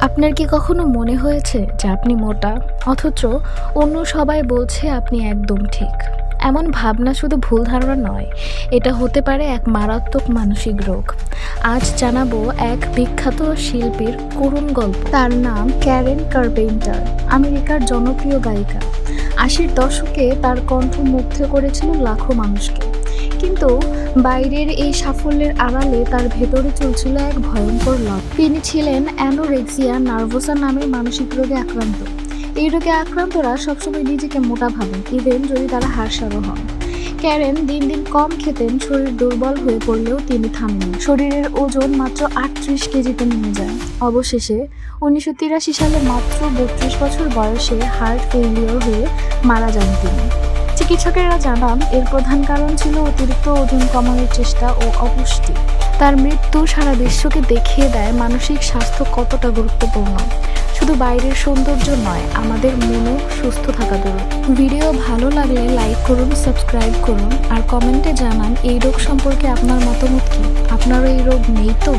আপনার কি কখনো মনে হয়েছে যে আপনি মোটা? অথচ অন্য সবাই বলছে আপনি একদম ঠিক। এমন ভাবনা শুধু ভুল ধারণা নয়, এটা হতে পারে এক মারাত্মক মানসিক রোগ। আজ জানাব এক বিখ্যাত শিল্পীর করুণ গল্প। তার নাম ক্যারেন কার্পেন্টার, আমেরিকার জনপ্রিয় গায়িকা। আশির দশকে তার কণ্ঠ মুগ্ধ করেছিল লাখো মানুষকে। কিন্তু বাইরের এই সাফল্যের আড়ালে তার ভেতরে চলছিল এক ভয়ঙ্কর লাভ তিনি ছিলেন অ্যানোরেক্সিয়া নার্ভোসা নামের মানসিক রোগে আক্রান্ত। এই রোগে আক্রান্তরা সবসময় নিজেকে মোটা ভাবেন, ইভেন যদি তারা হাড়সারও হন। ক্যারেন দিন দিন কম খেতেন, শরীর দুর্বল হয়ে পড়লেও তিনি থামেন শরীরের ওজন মাত্র আটত্রিশ কেজিতে নেমে যায়। অবশেষে উনিশশো তিরাশি সালে মাত্র বত্রিশ বছর বয়সে হার্ট ফেইলিওর হয়ে মারা যান তিনি। চিকিৎসকেরা জানান, এর প্রধান কারণ ছিল অতিরিক্ত ওজন কমানোর চেষ্টা ও অপুষ্টি। তার মৃত্যু সারা বিশ্বকে দেখিয়ে দেয় মানসিক স্বাস্থ্য কতটা গুরুত্বপূর্ণ। শুধু বাইরের সৌন্দর্য নয়, আমাদের মনও সুস্থ থাকা দরকার ভিডিও ভালো লাগলে লাইক করুন, সাবস্ক্রাইব করুন, আর কমেন্টে জানান এই রোগ সম্পর্কে আপনার মতামত কি? আপনারও এই রোগ নেই তো?